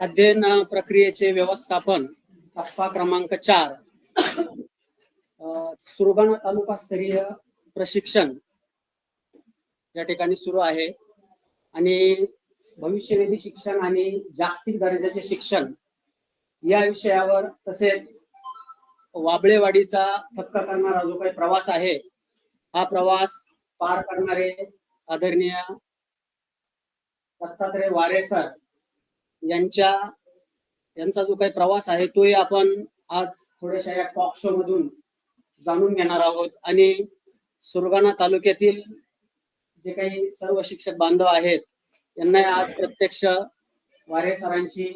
अध्ययन प्रक्रियेचे व्यवस्थापन टप्पा क्रमांक चार. अ, तालुका स्तरीय प्रशिक्षण या ठिकाणी सुरू आहे. आणि भविष्यनिधी शिक्षण आणि जागतिक दर्जाचे शिक्षण या विषयावर तसेच वाबळेवाडीचा थक्का करणारा जो काही प्रवास आहे हा प्रवास पार करणारे आदरणीय दत्तात्रय वारे सर यांच्या यांचा जो काही प्रवास आहे तोही आपण आज थोड्याशा या टॉक शो मधून जाणून घेणार आहोत. आणि सुरगाणा तालुक्यातील जे काही सर्व शिक्षक बांधव आहेत यांना आज प्रत्यक्ष वारे सरांशी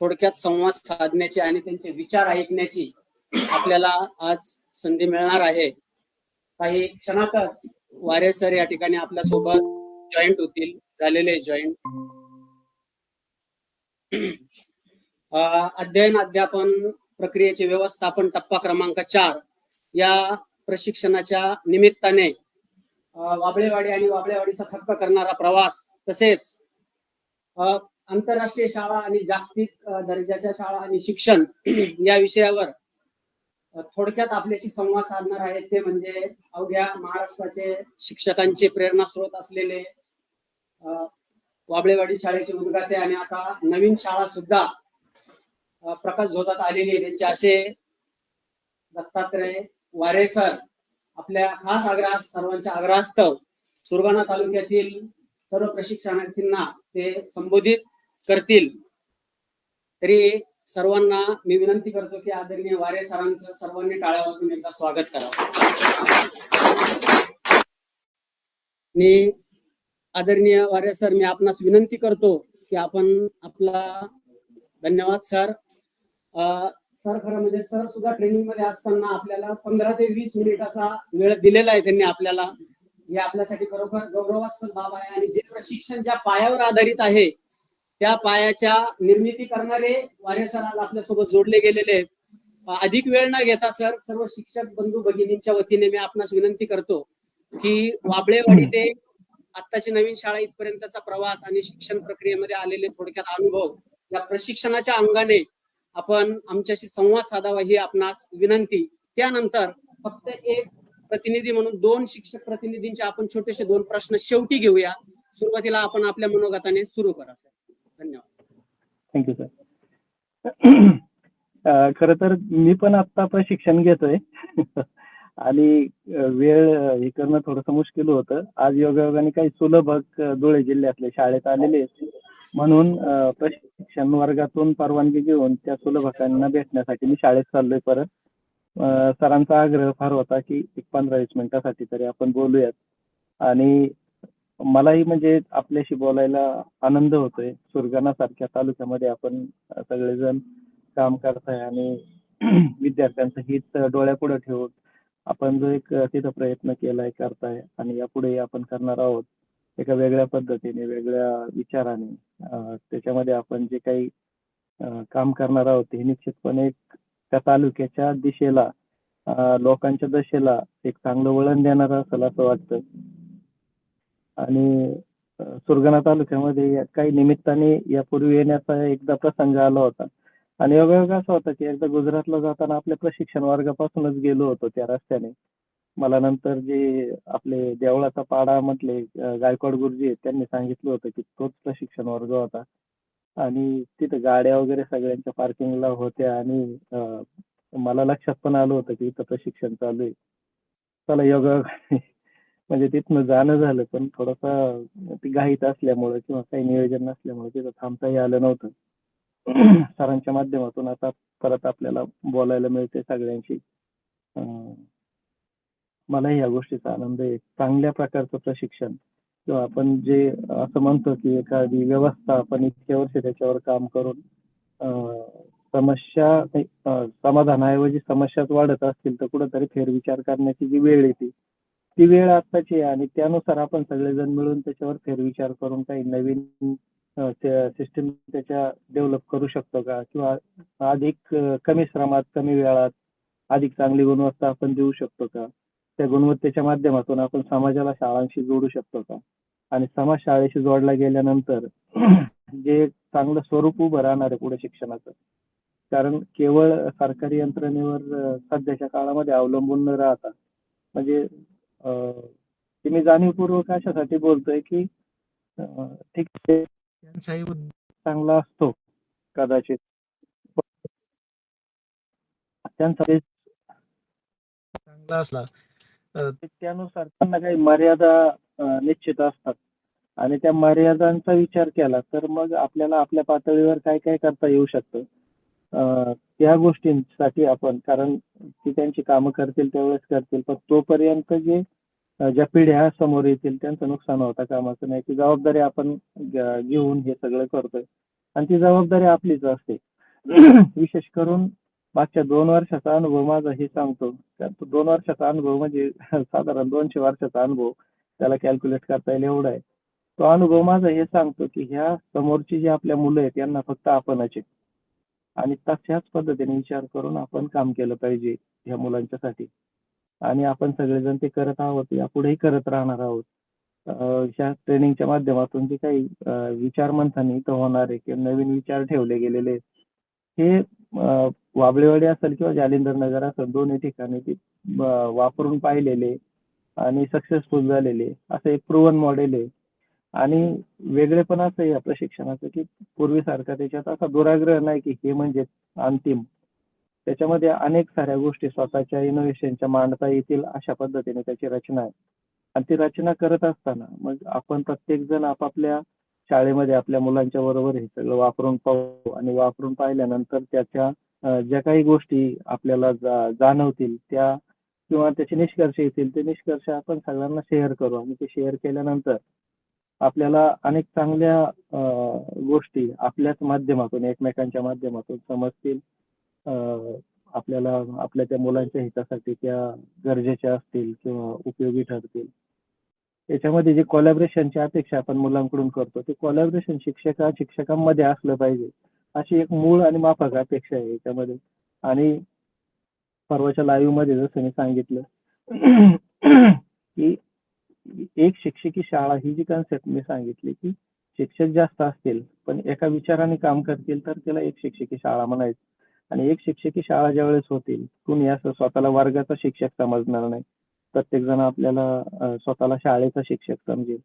थोडक्यात संवाद साधण्याची आणि त्यांचे विचार ऐकण्याची आपल्याला आज संधी मिळणार आहे. काही क्षणातच वारे सर या ठिकाणी आपल्यासोबत जॉईंट होतील झालेले जॉईंट अध्ययन अध्यापन प्रक्रियेचे व्यवस्थापन टप्पा क्रमांक चार या प्रशिक्षणाच्या निमित्ताने वाबळेवाडी आणि वाबळेवाडीचा थक्क करणारा प्रवास तसेच आंतरराष्ट्रीय शाळा आणि जागतिक दर्जाच्या शाळा आणि शिक्षण या विषयावर थोडक्यात आपल्याशी संवाद साधणार आहेत ते म्हणजे अवघ्या महाराष्ट्राचे शिक्षकांचे प्रेरणास्रोत असलेले वाबळेवाडी शाळेचे उद्गाते आणि आता नवीन शाळा सुद्धा प्रकाश झोतात आलेली आहे. त्यांचे असे दत्तात्रय वारे सर आपल्या खास आग्रह सर्वांच्या आग्रहास्तव सुरगाणा तालुक्यातील सर्व प्रशिक्षणार्थींना ते संबोधित करतील. तरी सर्वांना मी विनंती करतो की आदरणीय वारे सरांचं सर्वांनी टाळ्या वाजून एकदा स्वागत करावं आणि आदरणीय वारे सर मी आपणास विनंती करतो की आपण आपला धन्यवाद सर. सर खरं म्हणजे सर सुद्धा ट्रेनिंगमध्ये असताना आपल्याला पंधरा ते वीस मिनिटाचा वेळ दिलेला आहे त्यांनी आपल्याला. हे आपल्यासाठी खरोखर गौरवास्पद बाब आहे आणि जे प्रशिक्षण ज्या पायावर आधारित आहे त्या पायाच्या निर्मिती करणारे वारे सर आज आपल्यासोबत जोडले गेलेले आहेत. अधिक वेळ न घेता सर सर्व शिक्षक बंधू भगिनींच्या वतीने मी आपणास विनंती करतो की वाबळेवाडी ते आत्ताची नवीन शाळा इथपर्यंतचा प्रवास आणि शिक्षण प्रक्रियेमध्ये आलेले थोडक्यात अनुभव या प्रशिक्षणाच्या अंगाने आपण आमच्याशी संवाद साधावा ही आपणास विनंती. त्यानंतर फक्त एक प्रतिनिधी म्हणून दोन शिक्षक प्रतिनिधींचे आपण छोटेसे दोन प्रश्न शेवटी घेऊया. सुरुवातीला आपण आपल्या मनोगताने सुरू करा सर. धन्यवाद. थँक्यू सर खर तर मी पण आता शिक्षण घेतोय. आणि वेळ हे करणं थोडंसं मुश्किल होतं. आज योगायोगाने काही सुलभक धुळे जिल्ह्यातले शाळेत आलेले म्हणून प्रशिक्षण वर्गातून परवानगी घेऊन त्या सुलभकांना भेटण्यासाठी मी शाळेत चाललोय परत. सरांचा आग्रह फार होता की एक पंधरा वीस मिनिटासाठी तरी आपण बोलूयात. आणि मलाही म्हणजे आपल्याशी बोलायला आनंद होतोय. सुरगाणासारख्या तालुक्यामध्ये आपण सगळेजण काम करताय आणि विद्यार्थ्यांचं हित डोळ्यापुढे ठेवून आपण जो एक तिथं प्रयत्न केलाय करताय आणि यापुढे आपण करणार आहोत एका वेगळ्या पद्धतीने वेगळ्या विचाराने अ, त्याच्यामध्ये आपण जे काही अ, काम करणार आहोत हे निश्चितपणे एक त्या तालुक्याच्या दिशेला अ, लोकांच्या दशेला एक चांगलं वळण देणार असेल असं वाटतं. आणि अ, सुरगाणा तालुक्यामध्ये काही निमित्ताने यापूर्वी येण्याचा एकदा प्रसंग आला होता. आणि योगायोग असा होता की एकदा गुजरातला जाताना आपल्या प्रशिक्षण वर्गापासूनच गेलो होतो त्या रस्त्याने. मला नंतर जे आपले देवळाचा पाडा म्हटले अ, गायकवाड गुरुजी आहेत त्यांनी सांगितलं होतं की तोच प्रशिक्षण वर्ग होता. आणि तिथं गाड्या वगैरे सगळ्यांच्या पार्किंगला होत्या आणि अ, मला लक्षात पण आलं होतं की इथं प्रशिक्षण चालू आहे. चला योगायोग म्हणजे तिथनं जाणं झालं पण थोडासा ती घाईत असल्यामुळे किंवा काही नियोजन नसल्यामुळे तिथं थांबताही आलं नव्हतं. सरांच्या माध्यमातून आता परत आपल्याला बोलायला मिळते सगळ्यांशी. मला मलाही या गोष्टीचा आनंद आहे. चांगल्या प्रकारचं प्रशिक्षण किंवा आपण जे असं म्हणतो की एखादी व्यवस्था आपण इतक्या वर्ष त्याच्यावर काम करून समस्या समाधानाऐवजी समस्याच वाढत असतील तर कुठंतरी फेरविचार करण्याची जी वेळ येते ती वेळ आत्ताची आहे आणि त्यानुसार आपण सगळेजण मिळून त्याच्यावर फेरविचार करून काही नवीन सिस्टीम त्याच्या डेव्हलप करू शकतो का? किंवा अधिक कमी श्रमात कमी वेळात अधिक चांगली गुणवत्ता आपण देऊ शकतो का? त्या गुणवत्तेच्या माध्यमातून आपण समाजाला शाळांशी जोडू शकतो का? आणि समाज शाळेशी जोडला गेल्यानंतर जे चांगलं स्वरूप उभं राहणार आहे पुढे शिक्षणाचं कारण केवळ सरकारी यंत्रणेवर सध्याच्या काळामध्ये अवलंबून न राहता म्हणजे ते मी जाणीवपूर्वक अशासाठी बोलतोय की ठीक आहे. त्यांचाही चांगला असतो कदाचित. त्यांचा चांगला असला. त्यानुसार त्यांना काही मर्यादा निश्चित असतात. आणि त्या मर्यादांचा विचार केला तर मग आपल्याला आपल्या पातळीवर काय काय करता येऊ शकतं? त्या गोष्टींसाठी आपण कारण ती त्यांची कामं करतील त्यावेळेस करतील पण तोपर्यंत जे ज्या पिढ्या समोर येतील त्यांचं नुकसान होता कामाचं नाही. ती जबाबदारी आपण घेऊन हे सगळं करतोय. आणि ती जबाबदारी आपलीच असते. विशेष करून मागच्या दोन वर्षाचा अनुभव माझा हे सांगतो. दोन वर्षाचा अनुभव म्हणजे साधारण दोनशे वर्षाचा अनुभव. त्याला कॅल्क्युलेट करता येईल एवढा आहे. तो अनुभव माझा हे सांगतो की ह्या समोरची जी आपल्या मुलं आहेत यांना फक्त आपणच आहे. आणि तशाच पद्धतीने विचार करून आपण काम केलं पाहिजे ह्या मुलांच्यासाठी. आणि आपण सगळेजण ते करत आहोत यापुढेही करत राहणार आहोत. अशा ट्रेनिंगच्या माध्यमातून जे काही विचार मंथन इथं होणार आहे किंवा नवीन विचार ठेवले गेलेले हे वाबळेवाडी असेल किंवा जालिंदर नगर असेल दोन्ही ठिकाणी ते वापरून पाहिलेले आणि सक्सेसफुल झालेले असं एक प्रूवन मॉडेल आहे. आणि वेगळे पण असं आहे या प्रशिक्षणाचं की पूर्वीसारखा त्याच्यात असा दुराग्रह नाही की हे म्हणजे अंतिम. त्याच्यामध्ये अनेक साऱ्या गोष्टी स्वतःच्या इनोव्हेशनच्या मांडता येतील अशा पद्धतीने त्याची रचना आहे. आणि ती रचना करत असताना मग आपण प्रत्येक जण आपापल्या शाळेमध्ये आपल्या मुलांच्या बरोबर हे सगळं वापरून पाहू आणि वापरून पाहिल्यानंतर त्याच्या ज्या काही गोष्टी आपल्याला जा- जाणवतील त्या किंवा त्याचे निष्कर्ष येतील ते निष्कर्ष आपण सगळ्यांना शेअर करू आणि ते शेअर केल्यानंतर आपल्याला अनेक चांगल्या गोष्टी आपल्याच माध्यमातून एकमेकांच्या माध्यमातून समजतील. आपल्याला आपल्या त्या मुलांच्या हितासाठी त्या गरजेच्या असतील किंवा उपयोगी ठरतील. याच्यामध्ये जे कॉलॅबरेशनची अपेक्षा आपण मुलांकडून करतो ते कॉलॅबरेशन शिक्षका शिक्षकांमध्ये असलं पाहिजे. अशी एक मूळ आणि माफक अपेक्षा आहे याच्यामध्ये. आणि परवाच्या लाईव्हमध्ये जसं मी सांगितलं की एक शिक्षकी शाळा ही जी कन्सेप्ट मी सांगितली की शिक्षक जास्त असतील पण एका विचाराने काम करतील तर त्याला एक शिक्षकी शाळा म्हणायचं. आणि एक शिक्षकी शाळा ज्यावेळेस होतील कुणी असं स्वतःला वर्गाचा शिक्षक समजणार नाही. प्रत्येक जण आपल्याला स्वतःला शाळेचा शिक्षक समजेल.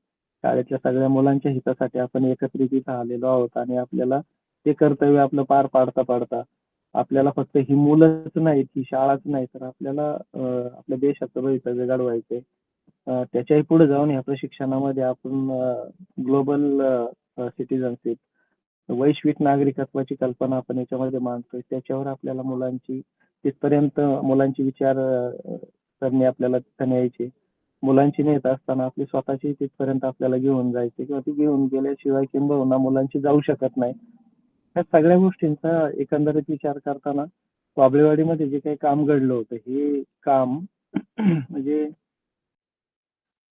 शाळेतल्या सगळ्या मुलांच्या हितासाठी आपण एकत्रित इथं आलेलो आहोत आणि आपल्याला ते कर्तव्य आपलं पार पाडता पाडता आपल्याला फक्त ही मुलंच नाहीत ही शाळाच नाही तर आपल्याला आपल्या देशाचं भवितव्य घडवायचंय. त्याच्याही पुढे जाऊन ह्या प्रशिक्षणामध्ये आपण ग्लोबल सिटीजनशिप वैश्विक नागरिकत्वाची कल्पना आपण याच्यामध्ये मांडतोय. त्याच्यावर आपल्याला मुलांची तिथपर्यंत मुलांची विचार करणे आपल्याला तिथं न्यायचे. मुलांची नेत असताना आपली स्वतःची तिथपर्यंत आपल्याला घेऊन जायचे किंवा ती घेऊन गेल्याशिवाय किंबहुना मुलांची जाऊ शकत नाही. ह्या सगळ्या गोष्टींचा एकंदरीत विचार करताना बाबळेवाडीमध्ये जे काही काम घडलं होतं हे काम म्हणजे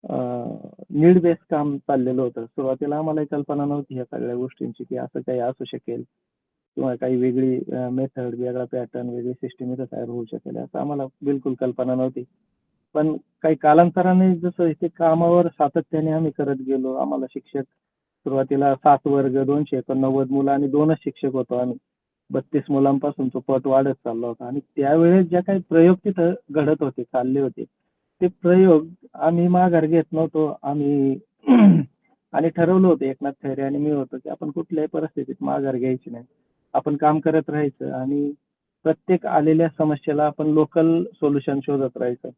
नीड बेस काम चाललेलं होतं. सुरुवातीला आम्हाला कल्पना नव्हती ह्या सगळ्या गोष्टींची की असं काही असू शकेल किंवा काही वेगळी मेथड वेगळा पॅटर्न वेगळी सिस्टीम इथं तयार होऊ शकेल असं आम्हाला बिलकुल कल्पना नव्हती. पण काही कालांतराने जसं ते कामावर सातत्याने आम्ही करत गेलो आम्हाला शिक्षक सुरुवातीला सात वर्ग दोनशे एकोणनव्वद मुलं आणि दोनच शिक्षक होतो आम्ही. बत्तीस मुलांपासून तो पट वाढत चालला होता आणि त्यावेळेस ज्या काही प्रयोग तिथं घडत होते चालले होते ते प्रयोग आम्ही माघार घेत नव्हतो. आम्ही आणि ठरवलं होतं एकनाथ खैरे आणि मी होतो की आपण कुठल्याही परिस्थितीत माघार घ्यायची नाही. आपण काम करत राहायचं आणि प्रत्येक आलेल्या समस्येला आपण लोकल सोल्युशन शोधत राहायचं.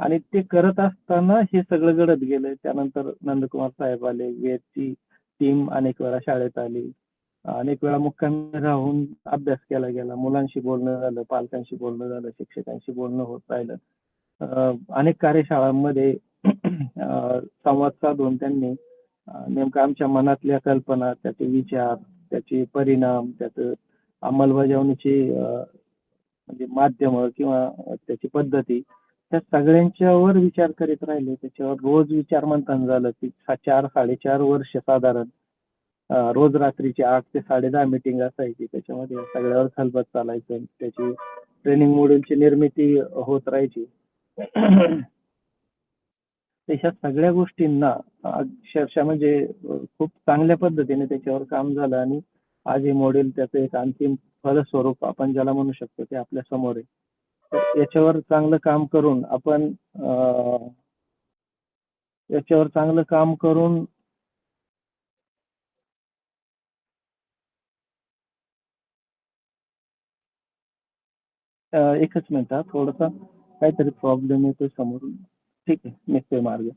आणि ते करत असताना हे सगळं घडत गेलं. त्यानंतर नंदकुमार साहेब आले वेदची टीम अनेक वेळा शाळेत आली. अनेक वेळा मुक्कामी राहून अभ्यास केला गेला. मुलांशी बोलणं झालं पालकांशी बोलणं झालं शिक्षकांशी बोलणं होत राहिलं. अनेक कार्यशाळांमध्ये संवाद साधून त्यांनी नेमकं आमच्या मनातल्या कल्पना त्याचे विचार त्याचे परिणाम त्याचं अंमलबजावणीची म्हणजे माध्यम किंवा त्याची पद्धती त्या सगळ्यांच्यावर विचार करीत राहिले. त्याच्यावर रोज विचार मंथन झालं की चार साडेचार वर्ष साधारण रोज रात्रीची आठ ते साडे दहा मिटिंग असायची. त्याच्यामध्ये सगळ्यावर खलबत चालायचं त्याची ट्रेनिंग मॉड्यूलची निर्मिती होत राहायची. तर सगळ्या गोष्टींना अक्षरशः म्हणजे खूप चांगल्या पद्धतीने त्याच्यावर काम झालं आणि आज हे मॉडेल त्याचं एक अंतिम फलस्वरूप आपण ज्याला म्हणू शकतो ते आपल्यासमोर आहे. याच्यावर चांगलं काम करून आपण याच्यावर चांगलं काम करून एकच मिनिट हा काहीतरी प्रॉब्लेम येतोय समोरून. ठीक आहे निघतोय मार्ग.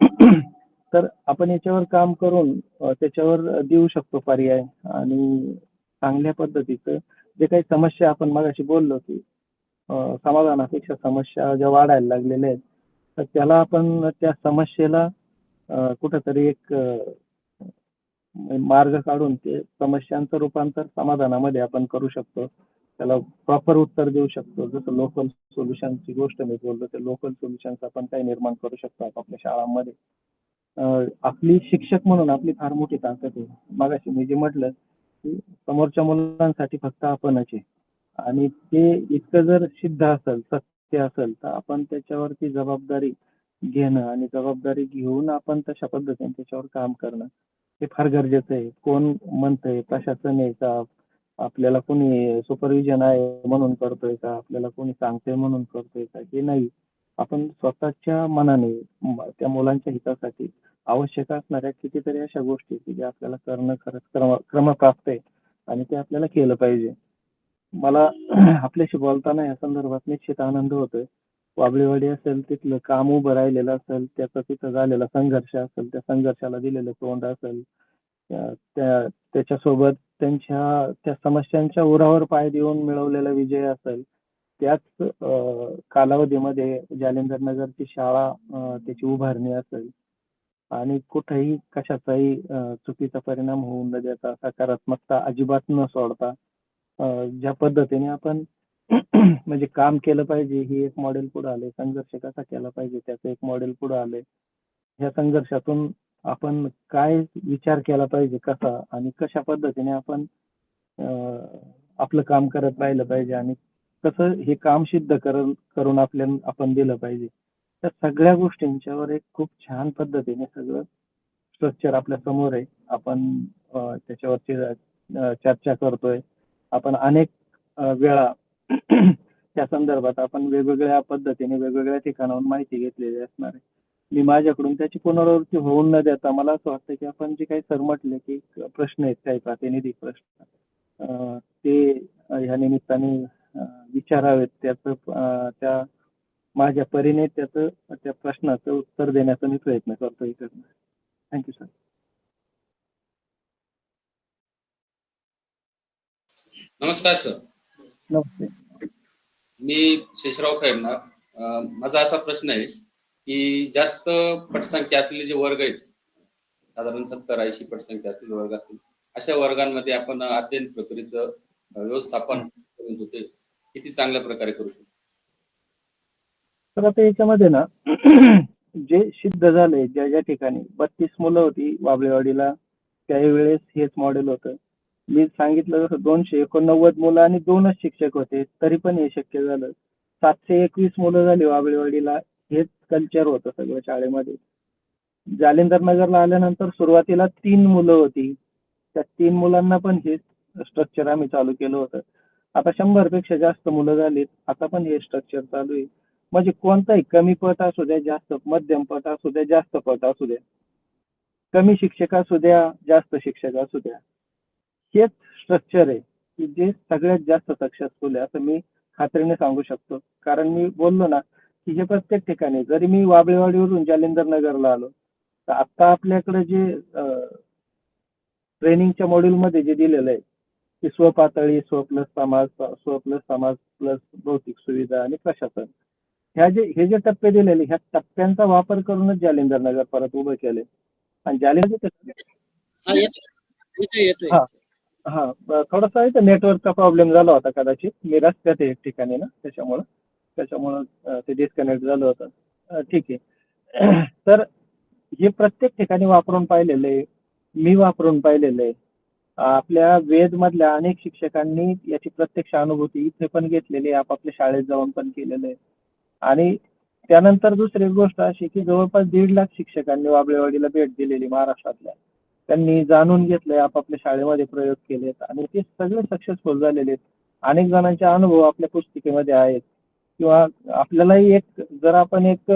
तर आपण याच्यावर काम करून त्याच्यावर देऊ शकतो पर्याय आणि चांगल्या पद्धतीचं जे काही समस्या आपण मगाशी बोललो की समाधानापेक्षा समस्या ज्या वाढायला लागलेल्या आहेत तर त्याला आपण त्या समस्येला कुठंतरी एक मार्ग काढून ते समस्यांचं रूपांतर समाधानामध्ये आपण करू शकतो. त्याला प्रॉपर उत्तर देऊ शकतो. जसं लोकल सोल्युशनची गोष्ट मी बोललो ते लोकल सोल्युशन्स आपण काही निर्माण करू शकतो आपल्या शाळांमध्ये. आपली शिक्षक म्हणून आपली फार मोठी ताकद आहे. मागाशी मी जे म्हटलं की समोरच्या मुलांसाठी फक्त आपणच आहे. आणि ते इतकं जर सिद्ध असेल सत्य असेल तर आपण त्याच्यावरती जबाबदारी घेणं आणि जबाबदारी घेऊन आपण तशा पद्धतीने त्याच्यावर काम करणं हे फार गरजेचं आहे. कोण म्हणतंय प्रशासन आहे का आपल्याला कोणी सुपरविजन आहे म्हणून करतोय का? आपल्याला कोणी सांगतंय म्हणून करतोय का? हे नाही. आपण स्वतःच्या मनाने त्या मुलांच्या हितासाठी आवश्यक असणाऱ्या कितीतरी अशा गोष्टी की ज्या आपल्याला करणं खरंच क्रम क्रमप्राप्त आहे आणि ते आपल्याला केलं पाहिजे. मला आपल्याशी बोलताना या संदर्भात निश्चित आनंद होतोय. वाबळेवाडी असेल तिथलं काम उभं राहिलेलं असेल त्याचा तिथं झालेला संघर्ष असेल त्या संघर्षाला दिलेलं तोंड असेल त्या- त्याच्यासोबत त्यांच्या त्या समस्यांच्या उरावर पाय देऊन मिळवलेला विजय असेल त्याच कालावधीमध्ये जालिंदर नगरची शाळा त्याची उभारणी असेल. आणि कुठेही कशाचाही चुकीचा परिणाम होऊ न देता सकारात्मकता अजिबात न सोडता ज्या पद्धतीने आपण म्हणजे काम केलं पाहिजे ही एक मॉडेल पुढे आले संघर्ष कसा केला पाहिजे त्याचं एक मॉडेल पुढे आले या संघर्षातून आपण काय विचार केला पाहिजे कसा आणि कशा पद्धतीने आपण अं, आपलं काम करत राहिलं पाहिजे आणि कसं हे काम सिद्ध करून करून आपल्या आपण दिलं पाहिजे. त्या सगळ्या गोष्टींच्यावर एक खूप छान पद्धतीने सगळं स्ट्रक्चर आपल्यासमोर आहे. आपण अं, त्याच्यावरती अं, चर्चा करतोय. आपण अनेक अं, वेळा त्या संदर्भात आपण वेगवेगळ्या पद्धतीने वेगवेगळ्या ठिकाणाहून माहिती घेतलेली असणार आहे. मी माझ्याकडून त्याची पुनरावृत्ती होऊन न देता मला असं वाटतं की आपण जे काही सर म्हटले की प्रश्न आहेत काही प्रातिनिधिक प्रश्न अं, ते ह्या निमित्ताने विचारावेत. त्याचं त्या माझ्या परीने त्याचं त्या प्रश्नाचं उत्तर देण्याचा मी प्रयत्न करतो इकडनं. थँक्यू सर नमस्कार सर नमस्ते. मी शेषराव अं, माझा असा प्रश्न आहे की जास्त पटसंख्या असलेले जे वर्ग आहेत साधारण सत्तर ऐंशी पटसंख्या असलेले वर्ग असतील अशा वर्गांमध्ये आपण अध्ययन प्रक्रियेचं व्यवस्थापन करून होते किती चांगल्या प्रकारे करू शकतो? तर आता याच्यामध्ये ना जे सिद्ध झाले ज्या ज्या ठिकाणी बत्तीस मुलं होती वाबळेवाडीला त्यावेळेस हेच मॉडेल होतं. मी सांगितलं जसं दोनशे एकोणनव्वद मुलं आणि दोनच शिक्षक होते तरी पण हे शक्य झालं. सातशे एकवीस मुलं झाली वाबळेवाडीला हेच कल्चर होतं सगळं शाळेमध्ये. जालिंदर नगरला आल्यानंतर सुरुवातीला तीन मुलं होती. त्या तीन मुलांना पण हे स्ट्रक्चर आम्ही चालू केलं होतं. आता शंभरपेक्षा जास्त मुलं झालीत. आता पण हे स्ट्रक्चर चालू आहे. म्हणजे कोणताही कमी पट असू द्या जास्त मध्यम पट असू द्या जास्त पट असू द्या. कमी शिक्षक असू द्या जास्त शिक्षक असू द्या. हेच स्ट्रक्चर आहे की जे सगळ्यात जास्त सक्सेसफुल आहे असं मी खात्रीने सांगू शकतो. कारण मी बोललो ना की हे प्रत्येक ठिकाणी. जरी मी वाबळेवाडीवरून जालिंदर नगरला आलो तर आता आपल्याकडे जे ट्रेनिंगच्या मॉड्यूलमध्ये जे दिलेलं आहे की स्वपातळी स्व प्लस समाज स्व प्लस समाज प्लस भौतिक सुविधा आणि प्रशासन. ह्या जे हे जे टप्पे दिलेले ह्या टप्प्यांचा वापर करूनच जालिंदर नगर परत उभं केले आणि जालिंदर हा हा. थोडासा नेटवर्कचा प्रॉब्लेम झाला होता कदाचित. मी रस्त्यात एक ठिकाणी ना त्याच्यामुळं. त्याच्यामुळं ते डिस्कनेक्ट झालं होतं. ठीक आहे. तर हे प्रत्येक ठिकाणी वापरून पाहिलेलं आहे मी वापरून पाहिलेलं आहे. आपल्या वेद मधल्या अनेक शिक्षकांनी याची प्रत्यक्ष अनुभूती इथे पण घेतलेली आहे आपापल्या शाळेत जाऊन पण केलेलं आहे. आणि त्यानंतर दुसरी गोष्ट अशी की जवळपास दीड लाख शिक्षकांनी वाबळेवाडीला भेट दिलेली महाराष्ट्रातल्या. त्यांनी जाणून घेतलंय आपापल्या शाळेमध्ये प्रयोग केलेत. आणि ते सगळे सक्सेसफुल झालेले आहेत. अनेक जणांचे अनुभव आपल्या पुस्तिकेमध्ये आहेत. किंवा आपल्यालाही एक जर आपण एक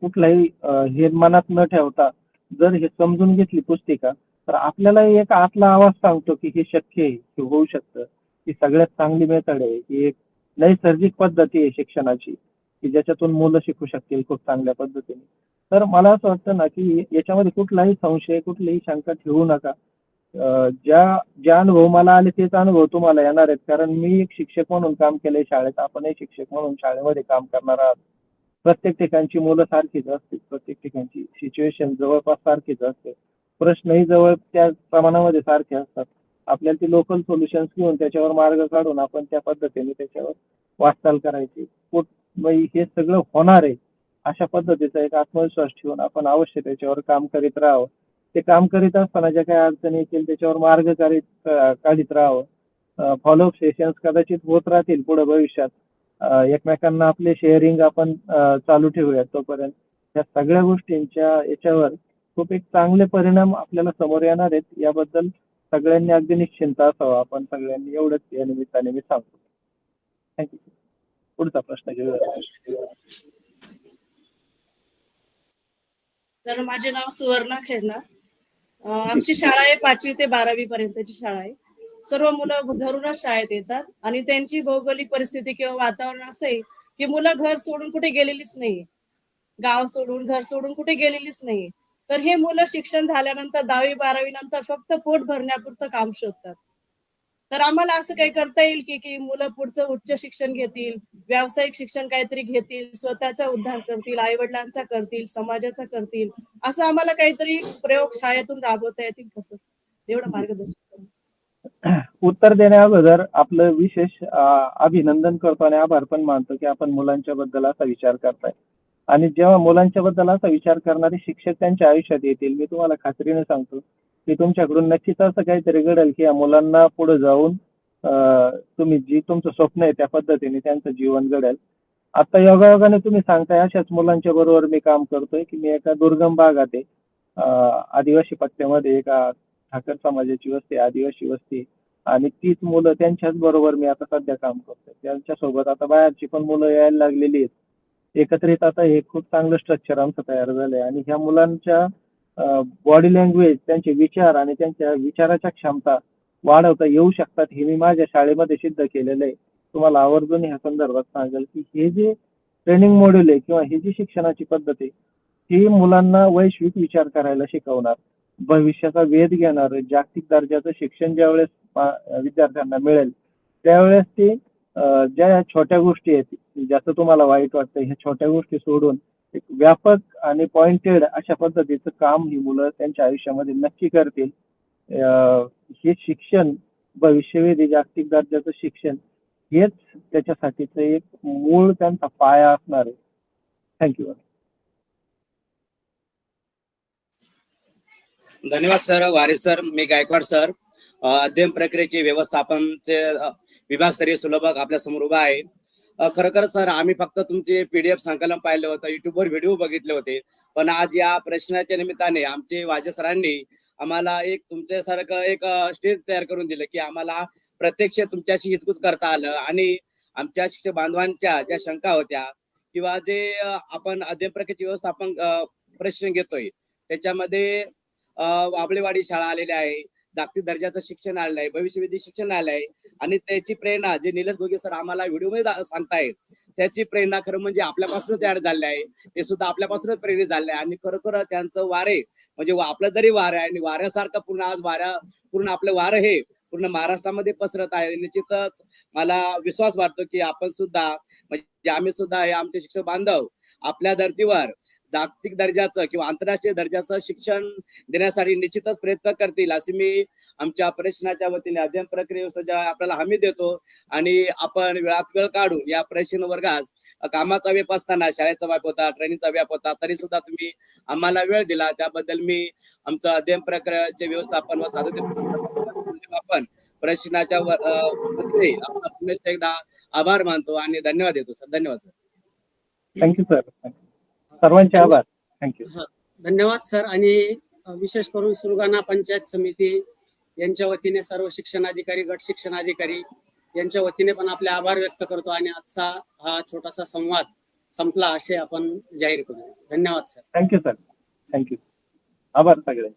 कुठलाही हे मनात न ठेवता जर हे समजून घेतली पुस्तिका तर आपल्यालाही एक आतला आवाज सांगतो की हे शक्य आहे हे होऊ शकतं. ही सगळ्यात चांगली मेथड आहे. ही एक नैसर्गिक पद्धती आहे शिक्षणाची की ज्याच्यातून मुलं शिकू शकतील खूप चांगल्या पद्धतीने. तर मला असं वाटतं ना की याच्यामध्ये कुठलाही संशय कुठलीही शंका ठेवू नका. ज्या ज्या अनुभव मला आले तेच अनुभव तुम्हाला येणार आहेत. कारण मी एक शिक्षक म्हणून काम केले शाळेत. आपणही शिक्षक म्हणून शाळेमध्ये काम करणार आहात. प्रत्येक ठिकाणची मुलं सारखीच असतील. प्रत्येक ठिकाणची सिच्युएशन जवळपास सारखीच असते. प्रश्नही जवळ त्या प्रमाणामध्ये सारखे असतात. आपल्याला ते लोकल सोल्युशन्स घेऊन त्याच्यावर मार्ग काढून आपण त्या पद्धतीने त्याच्यावर वाटचाल करायची. कुठ- हे सगळं होणार आहे अशा पद्धतीचा एक आत्मविश्वास ठेवून आपण अवश्य त्याच्यावर काम करीत राहावं. ते काम करीत असताना ज्या काही अडचणी येतील त्याच्यावर मार्ग काढीत काढीत राहावं. फॉलोअप सेशन्स कदाचित होत राहतील पुढे भविष्यात. एकमेकांना आपले शेअरिंग आपण चालू ठेवूयात तोपर्यंत. या सगळ्या गोष्टींच्या याच्यावर खूप एक चांगले परिणाम आपल्याला समोर येणार आहेत. याबद्दल सगळ्यांनी अगदी निश्चिंत असावं. आपण सगळ्यांनी एवढंच या निमित्ताने मी सांगतो. थँक्यू पुढचा प्रश्न घेऊया. तर माझे नाव सुवर्णा खेरणार आमची शाळा आहे पाचवी ते बारावी पर्यंतची शाळा आहे. सर्व मुलं घरूनच शाळेत येतात आणि त्यांची भौगोलिक परिस्थिती किंवा वातावरण असं आहे की मुलं घर सोडून कुठे गेलेलीच नाहीये. गाव सोडून घर सोडून कुठे गेलेलीच नाहीये. तर हे मुलं शिक्षण झाल्यानंतर दहावी बारावी नंतर फक्त पोट भरण्यापुरतं काम शोधतात. तर आम्हाला असं काही करता येईल की की मुलं पुढचं उच्च शिक्षण घेतील व्यावसायिक शिक्षण काहीतरी घेतील स्वतःचा उद्धार करतील आई वडिलांचा करतील समाजाचा करतील असं आम्हाला काहीतरी प्रयोग शाळेतून राबवता येतील कसं एवढं मार्गदर्शन उत्तर देण्या अगोदर आपलं विशेष अभिनंदन करतो आणि आभार पण मानतो की आपण मुलांच्या बद्दल असा विचार करताय. आणि जेव्हा मुलांच्या बद्दल असा विचार करणारे शिक्षक त्यांच्या आयुष्यात येतील मी तुम्हाला खात्रीने सांगतो. की तुमच्याकडून नक्कीच असं काहीतरी घडेल की या मुलांना पुढे जाऊन तुम्ही जी तुमचं स्वप्न आहे त्या पद्धतीने त्यांचं जीवन घडेल. आता योगायोगाने तुम्ही सांगताय अशाच मुलांच्या बरोबर मी काम करतोय की मी एका दुर्गम भागात आहे. आदिवासी पट्ट्यामध्ये एका ठाकर समाजाची वस्ती आदिवासी वस्ती आणि तीच मुलं त्यांच्याच बरोबर मी आता सध्या काम करतोय. त्यांच्यासोबत आता बाहेरची पण मुलं यायला लागलेली आहेत. एकत्रित आता हे खूप चांगलं स्ट्रक्चर आमचं तयार झालंय. आणि ह्या मुलांच्या बॉडी लँग्वेज त्यांचे विचार आणि त्यांच्या विचाराच्या क्षमता वाढवता येऊ शकतात हे मी माझ्या शाळेमध्ये सिद्ध केलेलं आहे. तुम्हाला आवर्जून ह्या संदर्भात सांगेल की हे जे ट्रेनिंग मॉड्यूल आहे किंवा ही जी शिक्षणाची पद्धत आहे ही मुलांना वैश्विक विचार करायला शिकवणार. भविष्याचा वेध घेणार जागतिक दर्जाचं शिक्षण ज्यावेळेस विद्यार्थ्यांना मिळेल त्यावेळेस ते ज्या छोट्या गोष्टी आहेत ज्याचं तुम्हाला वाईट वाटतं ह्या छोट्या गोष्टी सोडून एक व्यापक आणि पॉइंटेड अशा पद्धतीचं काम ही मुलं त्यांच्या आयुष्यामध्ये नक्की करतील. हे शिक्षण भविष्यवेधी जागतिक दर्जाचं शिक्षण हेच त्याच्यासाठीच एक मूळ त्यांचा पाया असणार आहे. थँक्यू धन्यवाद सर. वारे सर मी गायकवाड सर. अध्ययन प्रक्रियेचे व्यवस्थापन विभागस्तरीय सुलभक आपल्यासमोर उभा आहे. खरखर सर आम्ही फक्त तुमचे पीडीएफ संकलन पाहिलं होतं युट्यूबवर व्हिडिओ बघितले होते. पण आज या प्रश्नाच्या निमित्ताने आमचे वाजे सरांनी आम्हाला एक तुमच्यासारखं एक स्टेज तयार करून दिलं की आम्हाला प्रत्यक्ष तुमच्याशी हितकूच करता आलं आणि आमच्या शिक्षक बांधवांच्या ज्या शंका होत्या किंवा जे आपण अध्ययन प्रक्रियेचे व्यवस्थापन प्रशिक्षण घेतोय त्याच्यामध्ये वाबळेवाडी शाळा आलेली आहे. जागतिक दर्जाचं शिक्षण आलेलं आहे भविष्यवेधी शिक्षण आलं आहे आणि त्याची प्रेरणा जे निलेश गोगे सर आम्हाला व्हिडिओमध्ये सांगतायत त्याची प्रेरणा खरं म्हणजे आपल्यापासून तयार झाले आहे. ते सुद्धा आपल्यापासूनच प्रेरित झाले आहे. आणि खरोखर त्यांचं वारे म्हणजे आपलं जरी वार आहे आणि वाऱ्यासारखं पूर्ण आज वाऱ्या पूर्ण आपलं वारं हे पूर्ण महाराष्ट्रामध्ये पसरत आहे. निश्चितच मला विश्वास वाटतो की आपण सुद्धा म्हणजे आम्ही सुद्धा हे आमचे शिक्षक बांधव आपल्या धर्तीवर जागतिक दर्जाचं किंवा आंतरराष्ट्रीय दर्जाचं शिक्षण देण्यासाठी निश्चितच प्रयत्न करतील असे मी आमच्या प्रश्नाच्या वतीने अध्ययन प्रक्रियेवर आपल्याला हमी देतो. आणि आपण वेळात वेळ काढून या प्रशिक्षण वर्गास कामाचा व्याप असताना शाळेचा व्याप होता ट्रेनिंगचा व्याप होता तरी सुद्धा तुम्ही आम्हाला वेळ दिला. त्याबद्दल मी आमचं अध्ययन प्रक्रियाचे व्यवस्थापन व आपण प्रशिक्षणाच्या एकदा आभार मानतो आणि धन्यवाद देतो सर. धन्यवाद सर. थँक्यू सर सर्वांचे आभार. थँक्यू धन्यवाद सर. आणि विशेष करून सुरगाणा पंचायत समिती यांच्या वतीने सर्व शिक्षणाधिकारी गट शिक्षणाधिकारी यांच्या वतीने पण आपले आभार व्यक्त करतो आणि आजचा हा छोटासा संवाद संपला असे आपण जाहीर करू धन्यवाद सर. थँक्यू सर थँक्यू आभार सगळे